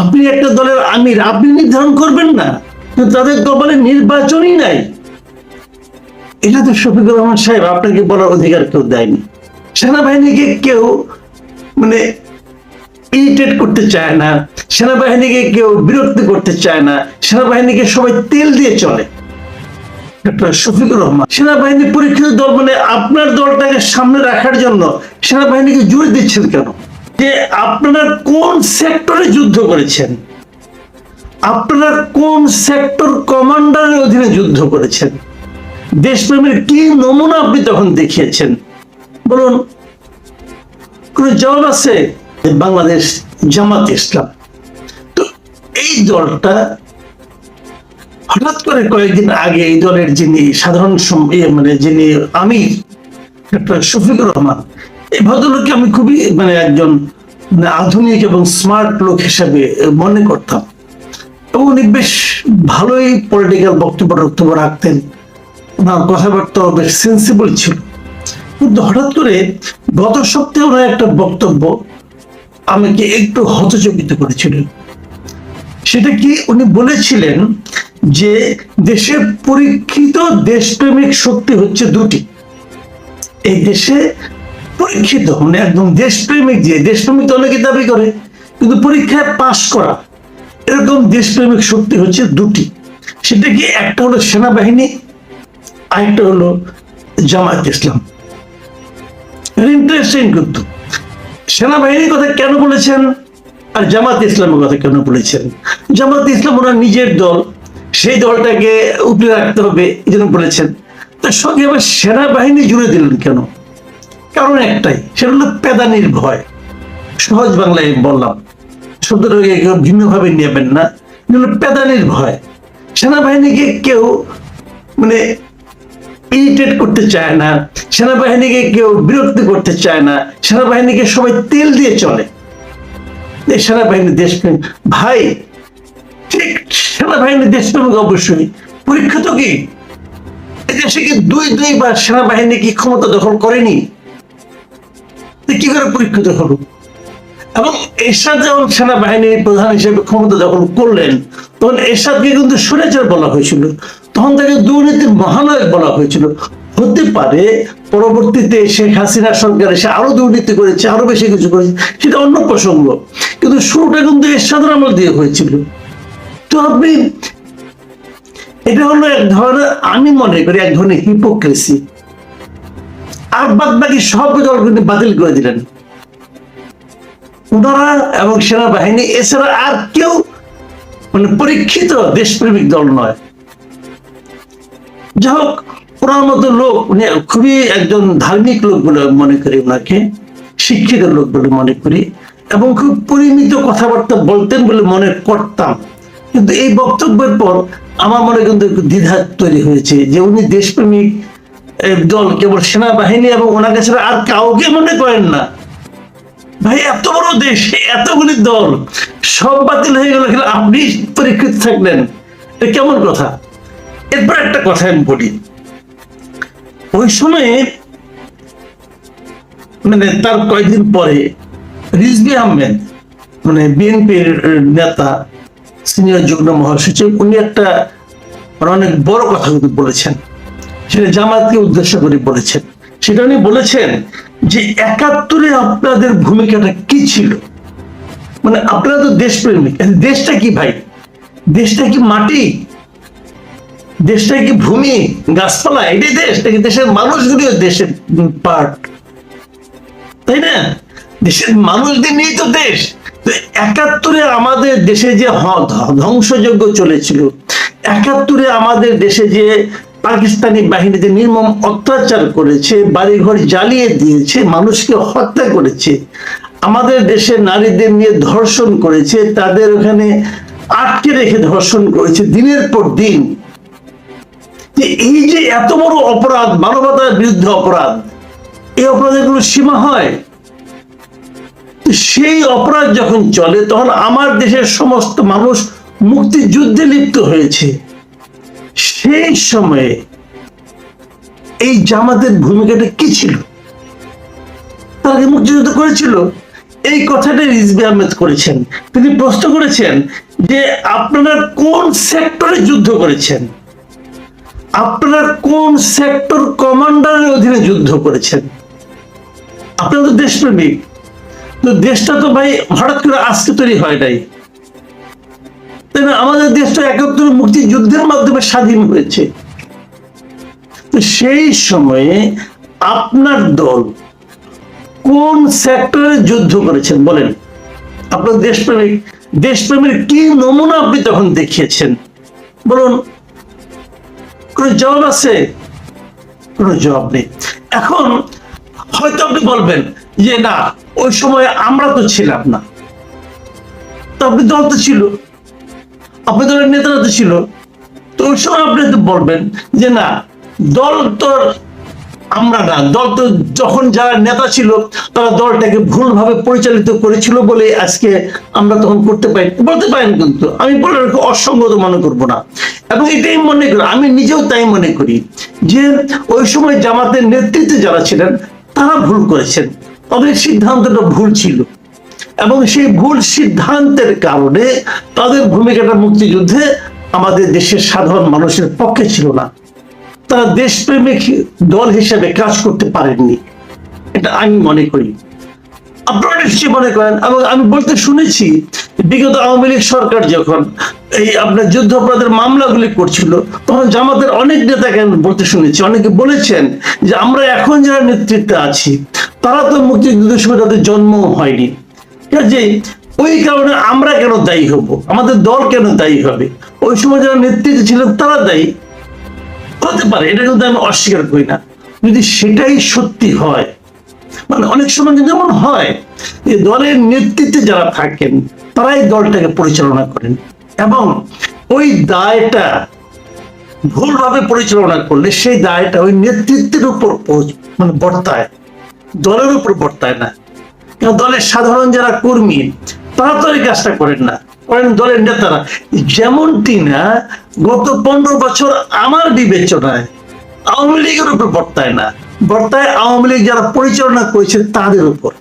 আপনি একটা দলের আমির, আপনি নির্ধারণ করবেন না। তাদের দলে নির্বাচনই নাই। এটা তো শফিকুর রহমান সাহেব, আপনাকে বলার অধিকার কেউ দেয়নি। সেনাবাহিনীকে কেউ মানে ইরিটেট করতে চায় না। সেনাবাহিনীকে কেউ বিরক্তি করতে চায় না। সেনাবাহিনীকে সবাই তেল দিয়ে চলে। শফিকুর রহমান, সেনাবাহিনী পরীক্ষিত দল মানে আপনার দলটাকে সামনে রাখার জন্য সেনাবাহিনীকে জোর দিচ্ছেন কেন? যে আপনারা কোন সেক্টরে যুদ্ধ করেছেন? আপনারা কোন সেক্টর কমান্ডারের অধীনে যুদ্ধ করেছেন? দেশপ্রেমের কি নমুনা আপনি তখন দেখিয়েছেন? বলুন, কোন জবাব আছে? বাংলাদেশ জামাত ইসলাম। তো এই দলটা হঠাৎ করে কয়েকদিন আগে এই দলের যিনি সাধারণ ইয়ে মানে যিনি আমি ডক্টর শফিকুর রহমান এই ভদ্রলোককে আমি খুবই মানে একজন আধুনিক এবং স্মার্ট লোক হিসাবে মনে করতাম। এবং উনি বেশ ভালোই পলিটিক্যাল বক্তব্য বক্তব্য রাখতেন। ওনার কথাবার্তা বেশ সেন্সিবল ছিল। কিন্তু হঠাৎ করে গত সপ্তাহে ওনার একটা বক্তব্য আমাকে একটু হতচকিত করেছিল। সেটা কি উনি বলেছিলেন যে দেশের পরীক্ষিত দেশপ্রেমিক শক্তি হচ্ছে দুটি। এই দেশে পরীক্ষিত মানে একদম দেশপ্রেমিক যে, দেশপ্রেমিক তো অনেকে দাবি করে, কিন্তু পরীক্ষায় পাশ করা, এরকম দেশপ্রেমিক শক্তি হচ্ছে দুটি। সেটা কি একটা হলো সেনাবাহিনী, আরেকটা হলো জামায়াত ইসলাম। ইন্টারেস্টিং কিন্তু। সেনাবাহিনীর কথা কেন বলেছেন আর জামাত ইসলামের কথা কেন বলেছেন? জামাত ইসলাম ওনার নিজের দল, সেই দলটাকে উপরে রাখতে হবে, এই জন্য বলেছেন। তার সঙ্গে আবার সেনাবাহিনী জুড়ে দিলেন কেন? কারণ একটাই, সেটা হলো পেদানির ভয়। সহজ বাংলায় বললাম শব্দটাকে ভিন্নভাবে নেবেন না হলো পেদানির ভয়। সেনাবাহিনীকে কেউ মানে ইরিটেট করতে চায় না সেনাবাহিনীকে কেউ বিরক্তি করতে চায় না সেনাবাহিনীকে সবাই তেল দিয়ে চলে। এই সেনাবাহিনী দেশপ্রেম ভাই, ঠিক সেনাবাহিনী দেশপ্রেমিক অবশ্যই। পরীক্ষা তো কি? দেশে কি দুই দুইবার সেনাবাহিনী কি ক্ষমতা দখল করেনি? কি করে পরীক্ষিত হলো? এবং এরশাদ যখন সেনাবাহিনীর প্রধান হিসেবে ক্ষমতা দখল করলেন, তখন এরশাদকে কিন্তু সুরেচার বলা হয়েছিল। তখন তাকে দুর্নীতির মহানায়ক বলা হয়েছিল। হতে পারে পরবর্তীতে শেখ হাসিনা সরকার এসে আরও দুর্নীতি করেছে, আরও বেশি কিছু করেছে, সেটা অন্য প্রসঙ্গ। কিন্তু শুরুটা কিন্তু এরশাদের আমল দিয়ে হয়েছিল। তো আপনি, এটা হলো এক ধরনের, আমি মনে করি এক ধরনের হিপোক্রেসি আর বাকি সব দল কিন্তু বাতিল করে দিলেন। ওনারা এবং সেনাবাহিনী, এছাড়া আর কেউ মানে পরীক্ষিত দেশপ্রেমিক দল নয়। যাই হোক, ওনার মতো লোক, উনি খুবই একজন ধার্মিক লোক বলে মনে করি ওনাকে, শিক্ষিত লোক বলে মনে করি, এবং খুব পরিমিত কথাবার্তা বলতেন বলে মনে করতাম। কিন্তু এই বক্তব্যের পর আমার মনে কিন্তু দ্বিধা তৈরি হয়েছে যে উনি দেশপ্রেমিক দল কেবল সেনাবাহিনী এবং ওনাকে ছাড়া আর কাউকে মনে করেন না। ভাই, এত বড় দেশ এতগুলি দল, সব বাতিল হয়ে গেল আপনি পরীক্ষিত থাকলেন। এটা কেমন কথা? এরপর একটা কথা আমি বলি। ওই সময়ে মানে তার কয়েকদিন পরে রিজবি আহমেদ মানে বিএনপির নেতা, সিনিয়র যুগ্ম মহাসচিব, উনি একটা মানে অনেক বড় কথা বলেছেন। সেটা জামাতকে উদ্দেশ্য করে বলেছেন। সেটা উনি বলেছেন যে একাত্তরে আপনাদের ভূমিকাটা কি ছিল? মানে আপনারা তো দেশপ্রেমিক। দেশটা কি ভাই? দেশটা কি মাটি? দেশটা কি ভূমি? গাছপালা? এটাই দেশ। নাকি দেশের মানুষগুলিও দেশের পার্ট তাই না? দেশের মানুষদের নিয়েই তো দেশ। একাত্তরে আমাদের দেশে যে ধ্বংসযজ্ঞ চলেছিল, একাত্তরে আমাদের দেশে যে পাকিস্তানি বাহিনী যে নির্মম অত্যাচার করেছে, বাড়িঘর জ্বালিয়ে দিয়েছে, মানুষকে হত্যা করেছে, আমাদের দেশে নারীদের নিয়ে ধর্ষণ করেছে, তাদের ওখানে আটকে রেখে ধর্ষণ করেছে দিনের পর দিন। এই যে এত বড় অপরাধ, মানবতার বিরুদ্ধে অপরাধ, এই অপরাধের কোনো সীমা হয়। সেই অপরাধ যখন চলে, তখন আমার দেশের সমস্ত মানুষ মুক্তিযুদ্ধে লিপ্ত হয়েছে। সেই সময়ে এই জামাতের ভূমিকাটা কি ছিল? তারা কি মুক্তিযুদ্ধ করেছিল। এই কথাটা রিজবি আহমেদ করেছেন। তিনি প্রশ্ন করেছেন যে, আপনারা কোন সেক্টরে যুদ্ধ করেছেন? আপনারা কোন সেক্টর কমান্ডারের অধীনে যুদ্ধ করেছেন? আপনারা তো দেশপ্রেমিক তো দেশটা তো ভাই, হঠাৎ করে আজকে তৈরি হয় নাই। তাই না আমাদের দেশটা একাত্তর মুক্তিযুদ্ধের মাধ্যমে স্বাধীন হয়েছে। সেই সময়ে আপনার দল কোন সেক্টরে যুদ্ধ করেছেন বলেন? আপনার দেশপ্রেমিক, দেশপ্রেমের কি নমুনা আপনি তখন দেখিয়েছেন? বলুন। কোন জবাব আছে? কোন জবাব নেই। এখন হয়তো আপনি বলবেন যে না, ওই সময় আমরা তো ছিলাম না। তো আপনি দল তো ছিল। আপনি দলের নেতারা তো ছিল তো ওই সময় আপনি বলবেন যে না, দল তো আমরা না, দল তো যখন যারা নেতা ছিল, তারা দলটাকে ভুলভাবে পরিচালিত করেছিল বলে আজকে আমরা তখন করতে পারি, বলতে পারেন কিন্তু আমি বলে রাখি, অসঙ্গত মনে করব না। এবং এটাই মনে করি, আমি নিজেও তাই মনে করি যে ওই সময় জামাতের নেতৃত্বে যারা ছিলেন, তারা ভুল করেছেন। তাদের সিদ্ধান্তটা ভুল ছিল। এবং সেই ভুল সিদ্ধান্তের কারণে তাদের ভূমিকাটা মুক্তিযুদ্ধে আমাদের দেশের সাধারণ মানুষের পক্ষে ছিল না। তারা দেশপ্রেমিক দল হিসেবে কাজ করতে পারেননি। এটা আমি মনে করি। আপনারা নিশ্চয়ই মনে করেন এবং আমি বলতে শুনেছি, বিগত আওয়ামী লীগ সরকার যখন এই আপনার যুদ্ধ অপরাধের মামলাগুলি করছিল, তখন জামাতের অনেক নেতাকে আমি বলতে শুনেছি। অনেকে বলেছেন যে আমরা এখন যারা নেতৃত্বে আছি, তারা তো মুক্তিযুদ্ধের সময় তাদের জন্ম হয়নি। যে ওই কারণে আমরা কেন দায়ী হব? আমাদের দল কেন দায়ী হবে? ওই সময় যারা নেতৃত্বে ছিলেন তারা দায়ী। হতে পারে, এটা কিন্তু আমি অস্বীকার করি না। যদি সেটাই সত্যি হয় মানে অনেক সময় এমন হয় যে দলের নেতৃত্বে যারা থাকেন, তারাই দলটাকে পরিচালনা করেন এবং ওই দায়টা ভুলভাবে পরিচালনা করলে সেই দায়টা ওই নেতৃত্বের উপর মানে বর্তায়, দলের উপর বর্তায় না। দলের সাধারণ যারা কর্মী, তারা তো এই কাজটা করেন না। করেন দলের নেতারা। যেমনটি না, গত পনেরো বছর আমার বিবেচনায় আওয়ামী লীগের উপর বর্তায় না। বর্তায় আওয়ামী লীগ যারা পরিচালনা করেছে তাদের উপর।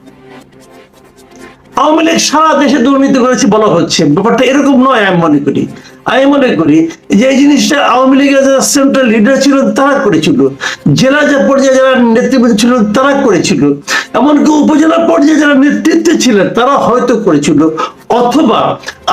আওয়ামী লীগ সারা দেশে দুর্নীতি করেছে বলা হচ্ছে। ব্যাপারটা এরকম নয় আমি মনে করি। আমি মনে করি যে এই জিনিসটা আওয়ামী লীগের যারা সেন্ট্রাল লিডার ছিল, তারা করেছিল। জেলা যে পর্যায়ে যারা নেতৃত্ব ছিল, তারা করেছিল। এমনকি উপজেলা পর্যায়ে যারা নেতৃত্বে ছিলেন, তারা হয়তো করেছিল। অথবা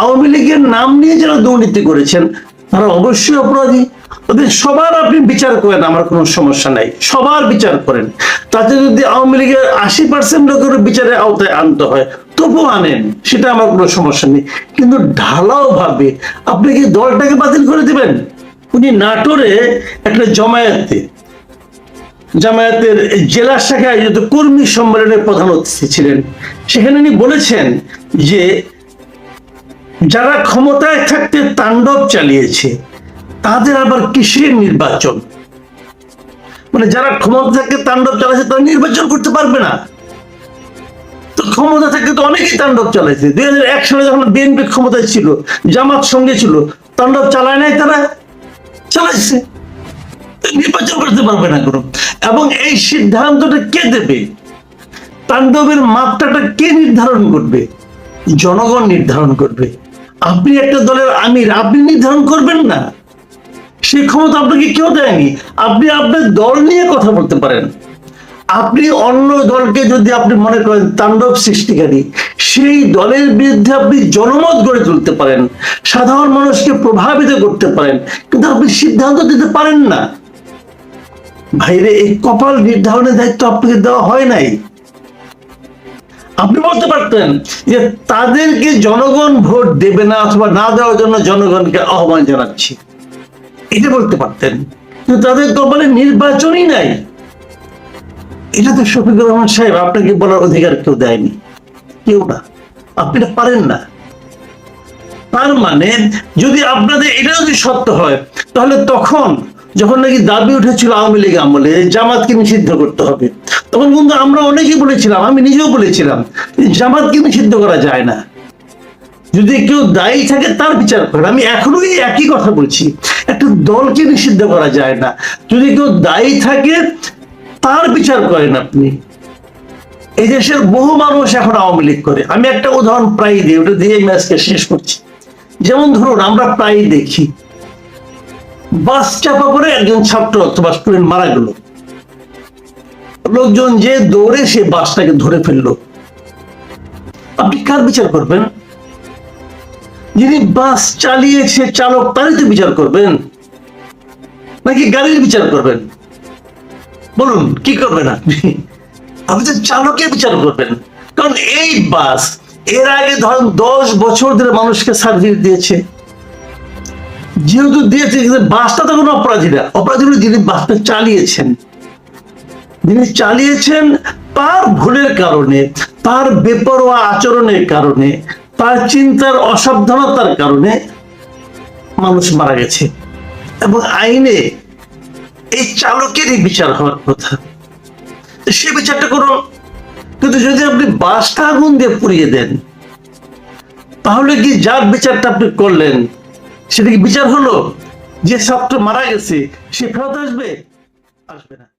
আওয়ামী লীগের নাম নিয়ে যারা দুর্নীতি করেছেন, তারা অবশ্যই অপরাধী। ওদের সবার আপনি বিচার করেন, আমার কোনো সমস্যা নাই। সবার বিচার করেন। তাতে যদি আওয়ামী লীগের আশি পার্সেন্ট লোকের বিচারে আওতায় আনতে হয় তবু আনেন, সেটা আমার কোনো সমস্যা নেই। কিন্তু ঢালাও ভাবে আপনি কি দলটাকে বাতিল করে দিবেন? উনি নাটোরে একটা জমায়েতে জামায়াতের জেলা শাখায় আয়োজিত কর্মী সম্মেলনের প্রধান অতিথি ছিলেন। সেখানে উনি বলেছেন যে, যারা ক্ষমতায় থাকতে তাণ্ডব চালিয়েছে, তাদের আবার কিসের নির্বাচন? মানে যারা ক্ষমতা থাকতে তাণ্ডব চালাচ্ছে, তারা নির্বাচন করতে পারবে না। তো ক্ষমতা থাকতে তো অনেকেই তাণ্ডব চালাইছে। দুই হাজার এক সালে যখন বিএনপি ক্ষমতায় ছিল, জামাত সঙ্গে ছিল, তাণ্ডব চালায় নাই তারা? চালাইছে। নির্বাচন করতে পারবে না কোনো। এবং এই সিদ্ধান্তটা কে দেবে? তাণ্ডবের মাত্রাটা কে নির্ধারণ করবে? জনগণ নির্ধারণ করবে। আপনি একটা দলের আমির, আপনি নির্ধারণ করবেন না। সেই ক্ষমতা আপনাকে কেউ দেয়নি। আপনি আপনার দল নিয়ে কথা বলতে পারেন। আপনি অন্য দলকে যদি আপনি মনে করেন তাণ্ডব সৃষ্টিকারী, সেই দলের বিরুদ্ধে আপনি জনমত গড়ে তুলতে পারেন। সাধারণ মানুষকে প্রভাবিত করতে পারেন। কিন্তু আপনি সিদ্ধান্ত দিতে পারেন না। ভাইরে, এই কপাল নির্ধারণের দায়িত্ব আপনাকে দেওয়া হয় নাই। আপনি বলতে পারতেন যে তাদেরকে জনগণ ভোট দেবে না অথবা না দেওয়ার জন্য জনগণকে আহ্বান জানাচ্ছি। এটা বলতে পারতেন, কিন্তু তাদের কপালে নির্বাচনই নাই। এটা তো শফিকুর রহমান সাহেব, আপনাকে বলার অধিকার কেউ দেয়নি। কেউ না। আপনি এটা পারেন না। তার মানে যদি আপনাদের এটা যদি সত্য হয়, তাহলে তখন যখন নাকি দাবি উঠেছিল আওয়ামী লীগ আমলে জামাতকে নিষিদ্ধ করতে হবে, তখন কিন্তু আমরা অনেকেই বলেছিলাম, আমি নিজেও বলেছিলাম জামাতকে নিষিদ্ধ করা যায় না। যদি কেউ দায়ী থাকে তার বিচার করেন। আমি এখনও একই কথা বলছি, একটা দলকে নিষিদ্ধ করা যায় না। যদি কেউ দায়ী থাকে তার বিচার করেন আপনি। এই দেশের বহু মানুষ এখন আওয়ামী লীগ করে। আমি একটা উদাহরণ প্রায় দিই, ওটা দিয়ে আমি আজকে শেষ করছি। যেমন ধরুন, আমরা প্রায় দেখি বাস চাপা পড়ে একজন ছাত্র অথবা স্টুডেন্ট মারা গেল। লোকজন যে দৌড়ে সে বাসটাকে ধরে ফেলল। আপনি কার বিচার করবেন? যিনি বাস চালিয়েছে চালক তারই তো বিচার করবেন। নাকি গাড়ির বিচার করবেন? বলুন, কি করবেন আপনি? আপনি তো চালকের বিচার করবেন। কারণ এই বাস, এর আগে ধরেন দশ বছর ধরে মানুষকে সার্ভিস দিয়েছে। যেহেতু দিয়েছে, কিন্তু বাসটা তো কোনো অপরাধী না। অপরাধী যিনি বাসটা চালিয়েছেন, যিনি চালিয়েছেন তার ভুলের কারণে, তার বেপরোয়া আচরণের কারণে, তার চিন্তার অসাবধানতার কারণে মানুষ মারা গেছে। এবং আইনে এই চালকেরই বিচার হওয়ার কথা। সে বিচারটা করুন। কিন্তু যদি আপনি বাসটা আগুন দিয়ে পুড়িয়ে দেন, তাহলে কি যার বিচারটা আপনি করলেন সেটা কি বিচার হলো? যে ছাত্র মারা গেছে সে ফেরত আসবে? আসবে না।